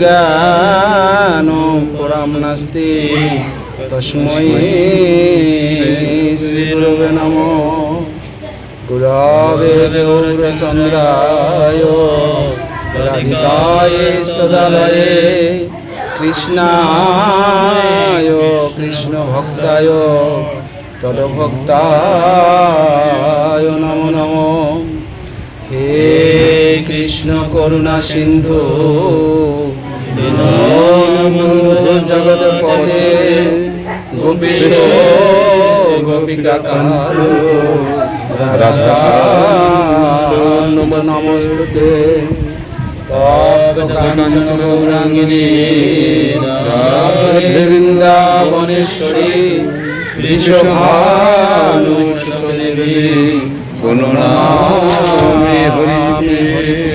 তত্ত্বজ্ঞান পুরাম নাস্তি। তস্मै শ্রী গুরুবে নম। গুরবে গৌরচন্দ্রায় রাধিকায় কৃষ্ণায় কৃষ্ণ ভক্তায় তদভক্তায় নম নম। হে কৃষ্ণ করুণা সিন্ধু। জগৎ পদে গোপীশ গোপিকা কালো রাধা নম নমস্তুতে তপ্তকাঞ্চন গৌরাঙ্গিনী রাধে বৃন্দাবনেশ্বরী বিশ্বভানুদেবী কোনো নামে হরি হরি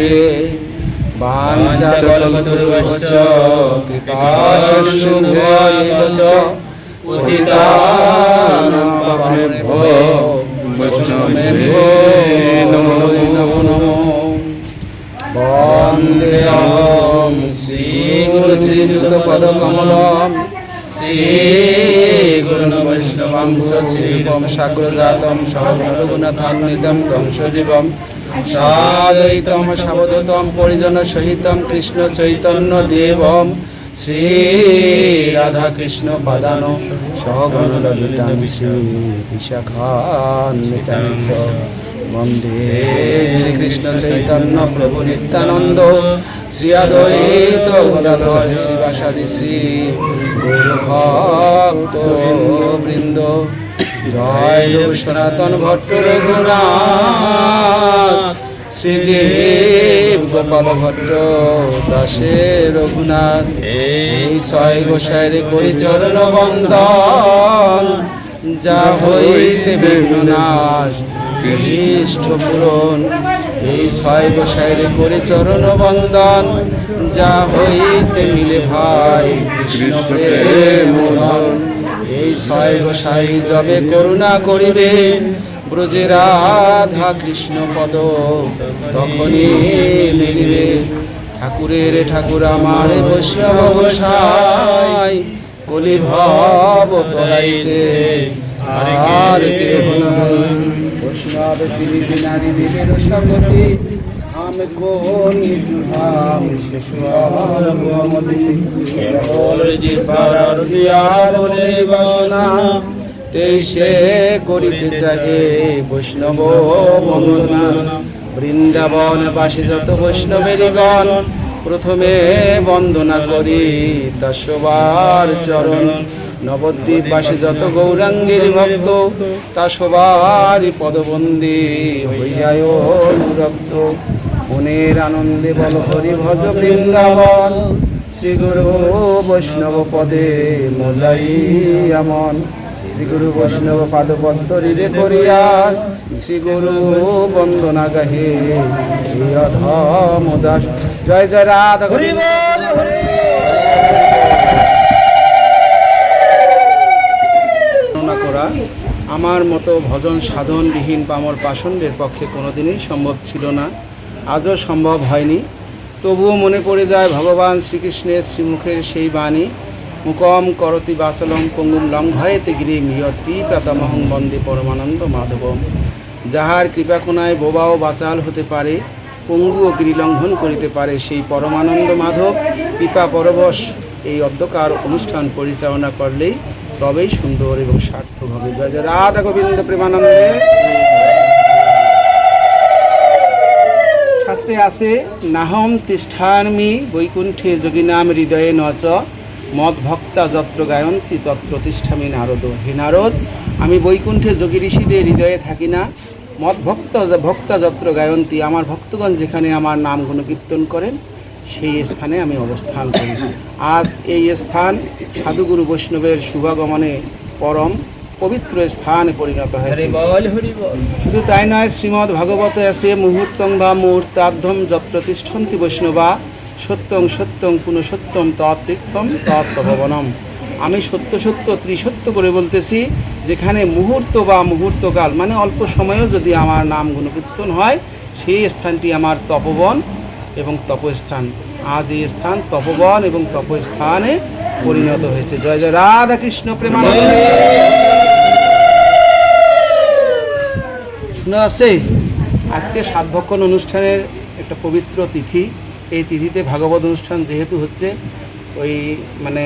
বাঞ্ছা কল্পতরুবশ্চ কৃপা সিন্ধুভ্য পতিতানাং পাবনেভ্যো বৈষ্ণবেভ্যো নমো নমো নমো বন্দে অহং সজীবম সাদৈতম সাবধতম পরিজন সহিতম, কৃষ্ণ চৈতন্য দেবম, শ্রী রাধা কৃষ্ণ পাদান সহগণ ললিতাং শ্রী বিশাখান্বিতাং চ বন্দে শ্রীকৃষ্ণ চৈতন্য প্রভু নিত্যানন্দ, শ্রী অদ্বৈত গদাধর শ্রীবাসাদি শ্রী গৌর ভক্ত বৃন্দ জয় সনাতন ভট্ট রঘুনাথ শ্রীজীব গোপাল ভট্ট দাসে রঘুনাথ। এই ছয় গোসাইর করি চরণ বন্দন। যা হইতে বিঘ্নাশ ইষ্ট পূরণ। এই ছয় গোসাইর করে চরণ বন্দন। যা হইতে মিলে ভাই কৃষ্ণ প্রেম। এই ছয় গোসাই যবে করুণা করিবে। ব্রজে রাধা কৃষ্ণ পদ তখনই মিলিবে। ঠাকুরের ঠাকুর আমার বৈষ্ণব গোসাই, কলি ভব তরাইতে আর নাই বৈষ্ণব চিনিতে নারী দেবের সঙ্গতি। তেইশে করিতে চাহে বৈষ্ণব বৃন্দাবন বাসে যত বৈষ্ণবের গণ প্রথমে বন্দনা করি দশবার চরণ নবদ্বীপ বাসে যত গৌরাঙ্গের ভক্ত তা সবারই পদবন্দি হইয়ায় অনুরক্ত মনের আনন্দে বল হরি ভজ বৃন্দাবন। শ্রী গুরু বৈষ্ণব পদে মোজাই আমন। শ্রী গুরু বৈষ্ণব পাদপদ্ম হৃদে করিয়া শ্রী গুরু বন্দনা গাহে দাস। জয় জয় রাধা হরি করা আমার মতো ভজন সাধনবিহীন পামর পাষণ্ডের পক্ষে কোনোদিনই সম্ভব ছিল না। আজও সম্ভব হয়নি। তবুও মনে পড়ে যায় ভগবান শ্রীকৃষ্ণের শ্রীমুখের সেই বাণী, মুকম করতি বাসলম পঙ্গুম লঙ্ঘয়েতে গিরিম ইয়ত্রি প্রতমহং বন্দে পরমানন্দ মাধবম। যাহার কৃপাকোনায় বোবাও বাচাল হতে পারে, পঙ্গু ও গিরিলঙ্ঘন করিতে পারে সেই পরমানন্দ মাধব কৃপা পরবশ এই অধ্যকার অনুষ্ঠান পরিচালনা করলেই তবেই সুন্দর এবং সার্থক হবে। জয় জয় রাধা গোবিন্দ প্রেমানন্দে। শাস্ত্রে আছে নাহম তিষ্ঠানমি বৈকুণ্ঠে যোগিনাম হৃদয়ে নচ, মদ ভক্তা যত্র গায়ন্তি তত্র তিষ্ঠামি নারদ হে নারদ। আমি বৈকুণ্ঠে যোগী ঋষিদের হৃদয়ে থাকি না, মদ ভক্ত ভক্তা যত্র গায়ন্তি, আমার ভক্তগণ যেখানে আমার নাম গুণকীর্তন করেন, সেই স্থানে আমি অবস্থান করি। আজ এই স্থান সাধুগুরু বৈষ্ণবের শুভাগমনে পরম পবিত্র স্থানে পরিণত হয়েছে। শুধু তাই নয় শ্রীমদ্ ভাগবতে আছে মুহূর্তং বা মুহূর্তার্ধম যত্র তিষ্ঠন্তি বৈষ্ণবা সত্যং সত্যং পুনঃসত্যম তত্তীর্থম তত্তভবনম আমি সত্য সত্য ত্রিসত্য করে বলতেছি যেখানে মুহূর্ত বা মুহূর্তকাল মানে অল্প সময়েও যদি আমার নাম গুণকীর্তন হয় সেই স্থানটি আমার তপবন এবং তপস্থান। আজ এই স্থান তপবন এবং তপস্থানে পরিণত হয়েছে। জয় জয় রাধা কৃষ্ণ প্রেমানন্দে। শোনা আছে আজকে সাতভক্ষণ অনুষ্ঠানের একটা পবিত্র তিথি। এই তিথিতে ভাগবত অনুষ্ঠান যেহেতু হচ্ছে ওই মানে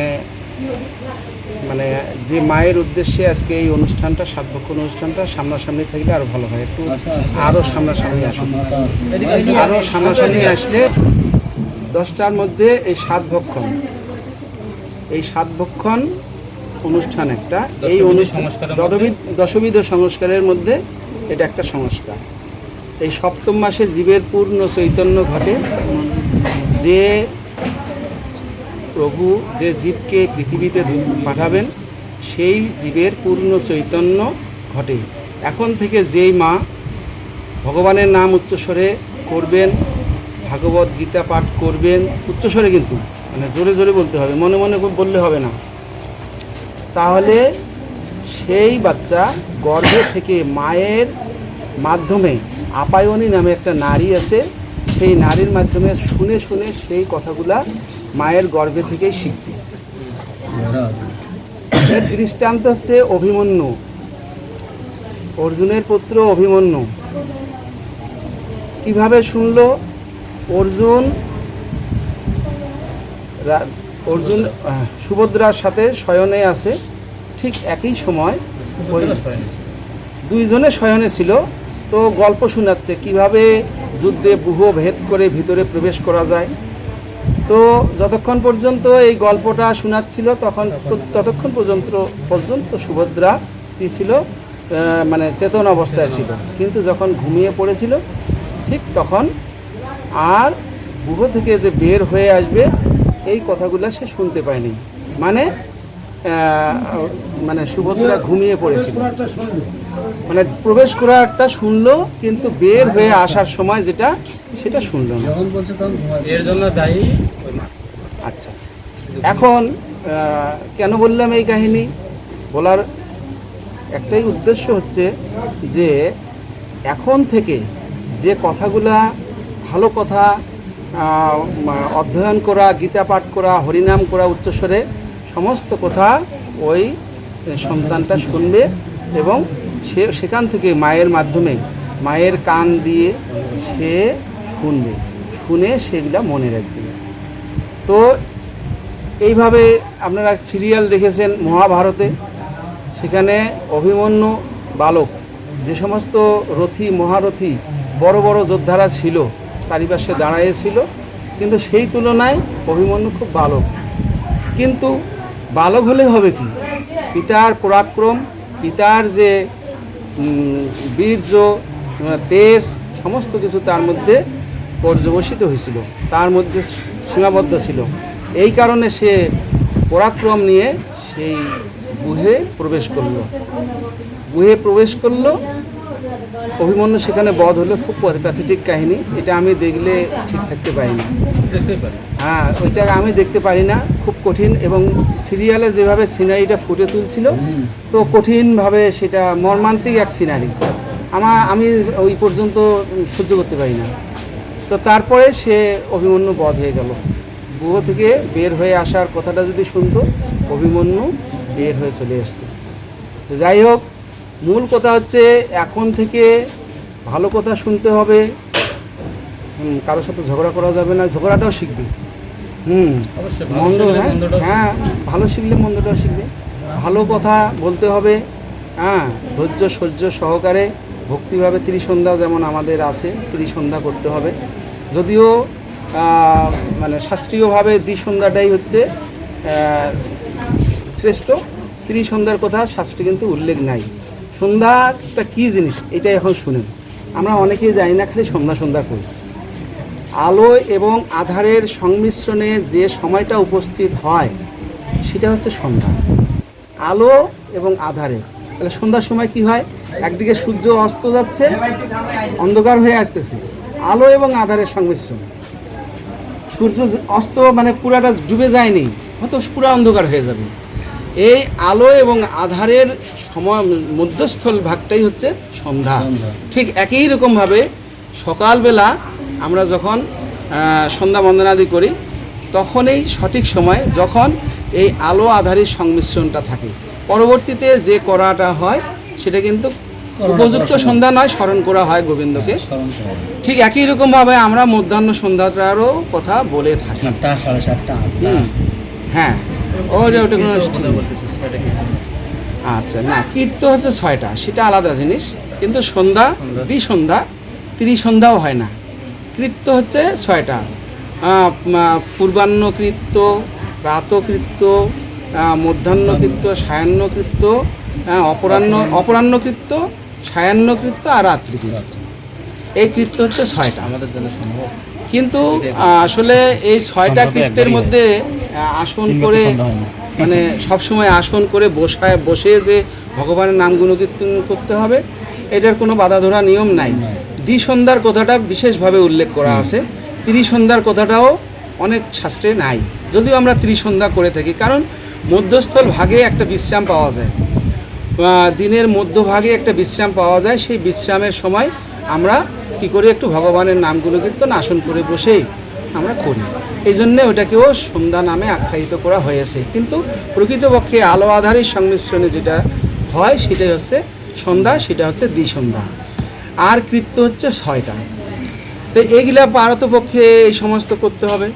মানে যে মায়ের উদ্দেশ্যে আজকে এই অনুষ্ঠানটা সাতভক্ষণ অনুষ্ঠানটা সামনাসামনি থাকলে আরও ভালো হয়। একটু আরও সামনাসামনি আসুন। আরও সামনাসামনি আসলে দশটার মধ্যে এই সাতভক্ষণ এই সাতভক্ষণ অনুষ্ঠান একটা। এই অনুষ্ঠান দশবিধ দশবিধ সংস্কারের মধ্যে এটা একটা সংস্কার। এই সপ্তম মাসে জীবের পূর্ণ চৈতন্য ঘটে। যে প্রভু, যে জীবকে পৃথিবীতে পাঠাবেন, সেই জীবের পূর্ণ চৈতন্য ঘটে। এখন থেকে যেই মা ভগবানের নাম উচ্চস্বরে করবেন, ভাগবত গীতা পাঠ করবেন, উচ্চস্বরে কিন্তু মানে জোরে জোরে বলতে হবে, মনে মনে বললে হবে না। তাহলে সেই বাচ্চা গর্ভে থেকে মায়ের মাধ্যমে আপায়নী নামে একটা নারী আছে, সেই নারীর মাধ্যমে শুনে শুনে সেই কথাগুলা মায়ের গর্ভে থেকেই শিখবে। এর দৃষ্টান্ত হচ্ছে অভিমন্যু। অর্জুনের পুত্র অভিমন্যু। কীভাবে শুনল? অর্জুন অর্জুন সুভদ্রার সাথে শয়নে আছে। ঠিক একই সময় ওই দুইজনে শয়নে ছিল। তো গল্প শোনাচ্ছে কীভাবে যুদ্ধে বুহ ভেদ করে ভিতরে প্রবেশ করা যায়। তো যতক্ষণ পর্যন্ত এই গল্পটা শোনাচ্ছিল তখন ততক্ষণ পর্যন্ত পর্যন্ত সুভদ্রা কি ছিল মানে চেতন অবস্থায় ছিল। কিন্তু যখন ঘুমিয়ে পড়েছিল ঠিক তখন আর বুহ থেকে যে বের হয়ে আসবে এই কথাগুলো সে শুনতে পায়নি। মানে মানে সুভদ্রা ঘুমিয়ে পড়েছিল। মানে প্রবেশ করাটা শুনলো কিন্তু বের হয়ে আসার সময় যেটা সেটা শুনলো না। এর জন্য দায়ী আচ্ছা। এখন কেন বললাম এই কাহিনী? বলার একটাই উদ্দেশ্য হচ্ছে যে এখন থেকে যে কথাগুলা ভালো কথা অধ্যয়ন করা গীতা পাঠ করা হরিনাম করা উচ্চস্বরে সমস্ত কথা ওই সন্তানটা শুনবে এবং সে সেখান থেকে মায়ের মাধ্যমে মায়ের কান দিয়ে সে শুনবে, শুনে সেগুলা মনে রাখবে। তো এইভাবে আপনারা সিরিয়াল দেখেছেন মহাভারতে, সেখানে অভিমন্যু বালক, যে সমস্ত রথী, মহারথী, বড় বড় যোদ্ধারা ছিল, চারিপাশে দাঁড়াইয়েছিল কিন্তু সেই তুলনায় অভিমন্যু খুব বালক। কিন্তু বালক হলে হবে কি? পিতার পরাক্রম, পিতার যে বীর্য তেজ, সমস্ত কিছু তার মধ্যে পর্যবসিত হয়েছিল। তার মধ্যে সীমাবদ্ধ ছিল। এই কারণে সে পরাক্রম নিয়ে সেই গুহে প্রবেশ করল। গুহে প্রবেশ করল অভিমন্যু সেখানে বধ হলো, খুব প্যাথেটিক কাহিনী। এটা আমি দেখলে ঠিক থাকতে পারি না হ্যাঁ ওইটা আমি দেখতে পারি না, খুব কঠিন এবং সিরিয়ালে যেভাবে সিনারিটা ফুটে তুলছিল, তো কঠিনভাবে সেটা মর্মান্তিক এক সিনারি আমার আমি ওই পর্যন্ত সহ্য করতে পারি না। তো তারপরে সে অভিমন্যু বধ হয়ে গেল। গুহ থেকে বের হয়ে আসার কথাটা যদি শুনতো, অভিমন্যু বের হয়ে চলে আসতো। যাই হোক মূল কথা হচ্ছে এখন থেকে ভালো কথা শুনতে হবে। হুম, কারোর সাথে ঝগড়া করা যাবে না ঝগড়াটাও শিখবে। হুম মন্দ হ্যাঁ হ্যাঁ ভালো শিখলে মন্দটাও শিখবে। ভালো কথা বলতে হবে। হ্যাঁ ধৈর্য সহ্য সহকারে ভক্তিভাবে ত্রিসন্ধ্যা যেমন আমাদের আছে ত্রিসন্ধ্যা করতে হবে। যদিও মানে শাস্ত্রীয়ভাবে দ্বিসন্ধ্যাটাই হচ্ছে শ্রেষ্ঠ। ত্রিসন্ধ্যার কথা শাস্ত্রে কিন্তু উল্লেখ নাই। সন্ধ্যাটা কী জিনিস? এটাই এখন শুনেন। আমরা অনেকেই জানি না, খালি সন্ধ্যা সন্ধ্যা করি। আলো এবং আধারের সংমিশ্রণে যে সময়টা উপস্থিত হয়, সেটা হচ্ছে সন্ধ্যা। আলো এবং আধারে। তাহলে সন্ধ্যার সময় কি হয়? একদিকে সূর্য অস্ত যাচ্ছে, অন্ধকার হয়ে আসতেছে। আলো এবং আধারের সংমিশ্রণ। সূর্য অস্ত মানে পুরাটা ডুবে যায়নি, হয়তো পুরা অন্ধকার হয়ে যাবে। এই আলো এবং আধারের সময় মধ্যস্থল ভাগটাই হচ্ছে সন্ধ্যা। ঠিক একই রকমভাবে সকালবেলা আমরা যখন সন্ধ্যা বন্দনাদি করি তখনই সঠিক সময় যখন এই আলো আধারের সংমিশ্রণটা থাকে। পরবর্তীতে যে করাটা হয় সেটা কিন্তু উপযুক্ত সন্ধ্যা নয় স্মরণ করা হয় গোবিন্দকে। হয়। ঠিক একই রকমভাবে আমরা মধ্যাহ্ন সন্ধ্যাটারও কথা বলে থাকি। সাড়ে সাতটা হ্যাঁ। ও যে ওটা কোনো? আচ্ছা না কীর্ত হচ্ছে ছয়টা সেটা আলাদা জিনিস। কিন্তু সন্ধ্যা সন্ধ্যা। দ্বিসন্ধ্যা ত্রিসন্ধ্যাও হয় না। কৃত্য হচ্ছে ছয়টা। মা- পূর্বাহ্নকৃত্য প্রাতকৃত্য মধ্যাহ্নকৃত্য সায়াহ্নকৃত্য অপরাহ্ন অপরাহ্নকৃত্য সায়াহ্নকৃত্য আর রাত্রিকৃত্য এই কৃত্য হচ্ছে ছয়টা। আমাদের জন্য সম্ভব। কিন্তু আসলে এই ছয়টা কৃত্যের মধ্যে আসন করে। মানে সবসময় আসন করে বসায় বসে যে ভগবানের নাম গুণকীর্তন করতে হবে এটার কোনো বাধা ধরা নিয়ম নাই। দ্বিসন্ধ্যার কথাটা বিশেষভাবে উল্লেখ করা আছে। ত্রিসন্ধ্যার কথাটাও অনেক শাস্ত্রে নাই। যদিও আমরা ত্রিসন্ধ্যা করে থাকি কারণ মধ্যস্থল ভাগে একটা বিশ্রাম পাওয়া যায়। দিনের মধ্যভাগে একটা বিশ্রাম পাওয়া যায় সেই বিশ্রামের সময় আমরা কি করি একটু ভগবানের নামগুলো কীর্তন আসন করে বসেই আমরা করি। এই জন্যে ওটাকেও সন্ধ্যা নামে আখ্যায়িত করা হয়েছে। কিন্তু প্রকৃতপক্ষে আলো আধারের সংমিশ্রণে যেটা হয় সেটাই হচ্ছে সন্ধ্যা সেটা হচ্ছে দ্বিসন্ধ্যা। আর কৃত্য হচ্ছে ছয়টা। তো এইগুলা পারতপক্ষে এই সমস্ত করতে হবে।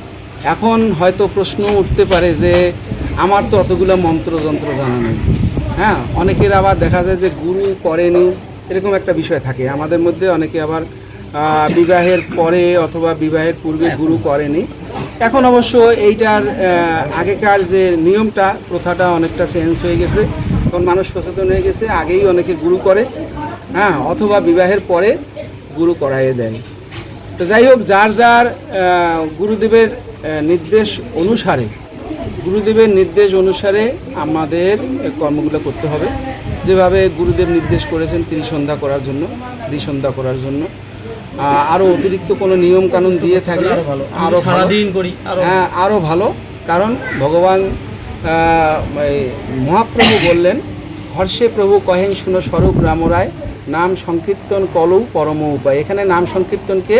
এখন হয়তো প্রশ্ন উঠতে পারে যে আমার তো অতগুলো মন্ত্রযন্ত্র জানা নেই। হ্যাঁ অনেকের আবার দেখা যায় যে গুরু করেনি এরকম একটা বিষয় থাকে। আমাদের মধ্যে অনেকে আবার বিবাহের পরে অথবা বিবাহের পূর্বে গুরু করেনি। এখন অবশ্য এইটার আগেকার যে নিয়মটা, প্রথাটা অনেকটা চেঞ্জ হয়ে গেছে। এখন মানুষ সচেতন হয়ে গেছে, আগেই অনেকে গুরু করে হ্যাঁ অথবা বিবাহের পরে গুরু করাইয়ে দেয়। তো যাই হোক, যার যার গুরুদেবের নির্দেশ অনুসারে, গুরুদেবের নির্দেশ অনুসারে আমাদের কর্মগুলো করতে হবে। যেভাবে গুরুদেব নির্দেশ করেছেন তিনি সন্ধ্যা করার জন্য, দ্বিসন্ধ্যা করার জন্য। আরও অতিরিক্ত কোনো নিয়ম কানুন দিয়ে থাকলে আরও সারাদিন করি হ্যাঁ আরও ভালো। কারণ ভগবান মহাপ্রভু বললেন হর্ষে প্রভু কহেন শুনো স্বরূপ রামরায় নাম সংকীর্তন কলৌ পরম উপায়। এখানে নাম সংকীর্তনকে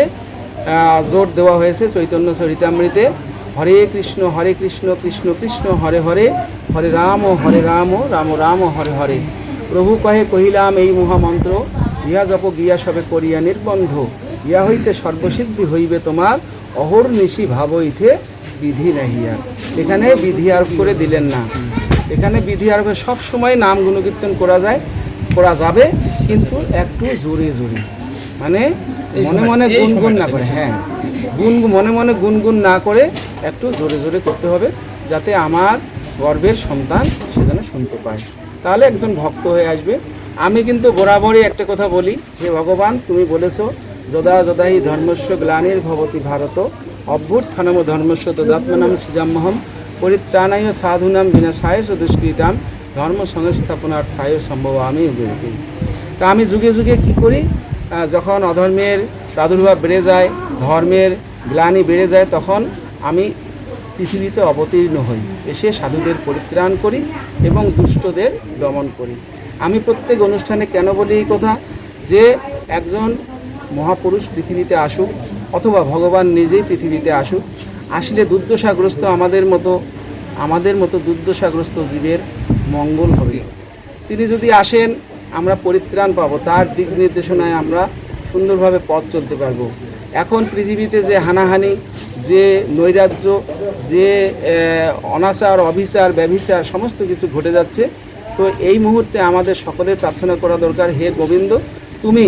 জোর দেওয়া হয়েছে চৈতন্য চরিতামৃতে। হরে কৃষ্ণ হরে কৃষ্ণ কৃষ্ণ কৃষ্ণ হরে হরে হরে রাম হরে রাম রাম রাম হরে হরে। প্রভু কহে কহিলাম এই মহামন্ত্র ইহা জপ গিয়া সবে করিয়া নির্বন্ধ। ইয়া হইতে সর্বসিদ্ধি হইবে তোমার অহর নিশি ভাবইতে বিধি নাহিয়া। এখানে বিধি আরোপ করে দিলেন না। এখানে বিধি আরোপে সব সময় নাম গুণকীর্তন করা যায় করা যাবে কিন্তু একটু জোরে জোরে। মানে মনে মনে গুনগুন না করে হ্যাঁ। গুন মনে মনে গুনগুন না করে একটু জোরে জোরে করতে হবে যাতে আমার গর্বের সন্তান সে যেন শুনতে পায়। তাহলে একজন ভক্ত হয়ে আসবে আমি কিন্তু বরাবরই একটা কথা বলি যে ভগবান, তুমি বলেছ, যদা যদাহি ধর্মস্য গ্লানির ভবতি ভারত অভ্যুত্থানম ধর্মস্য তদাত্মনাম সৃজাম্যহম, পরিত্রাণায় সাধুনাম বিনাশায় দুষ্কৃতাম ধর্ম সংস্থাপনার সংস্থাপনার্থায় সম্ভব আমি উদ্যোগী তা আমি যুগে যুগে কি করি? যখন অধর্মের প্রাদুর্ভাব বেড়ে যায়, ধর্মের গ্লানি বেড়ে যায়, তখন আমি পৃথিবীতে অবতীর্ণ হই। এসে সাধুদের পরিত্রাণ করি এবং দুষ্টদের দমন করি। আমি প্রত্যেক অনুষ্ঠানে কেন বলি এই কথা? যে একজন মহাপুরুষ পৃথিবীতে আসুক, অথবা ভগবান নিজেই পৃথিবীতে আসুক, আসলে দুর্দশাগ্রস্ত আমাদের মতো আমাদের মতো দুর্দশাগ্রস্ত জীবের মঙ্গল হবে। তিনি যদি আসেন, আমরা পরিত্রাণ পাবো। তার দিক নির্দেশনায় আমরা সুন্দরভাবে পথ চলতে পারব। এখন পৃথিবীতে যে হানাহানি, যে নৈরাজ্য, যে অনাচার, অবিচার, ব্যভিচার, সমস্ত কিছু ঘটে যাচ্ছে তো এই মুহূর্তে আমাদের সকলের প্রার্থনা করা দরকার, হে গোবিন্দ, তুমি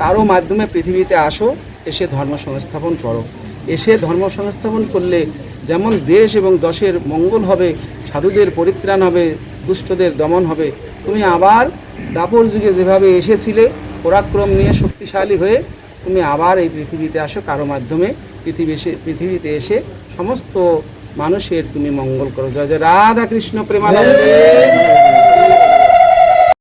কারও মাধ্যমে পৃথিবীতে আসো, এসে ধর্ম সংস্থাপন করো। এসে ধর্ম সংস্থাপন করলে যেমন দেশ এবং দশের মঙ্গল হবে, সাধুদের পরিত্রাণ হবে, দুষ্টদের দমন হবে, তুমি আবার দাপর যুগে যেভাবে এসেছিলে, পরাক্রম নিয়ে শক্তিশালী হয়ে তুমি আবার এই পৃথিবীতে আসো, কারও মাধ্যমে পৃথিবী পৃথিবীতে এসে সমস্ত মানুষের তুমি মঙ্গল করো। জয় জয় রাধা কৃষ্ণ প্রেমানন্দে।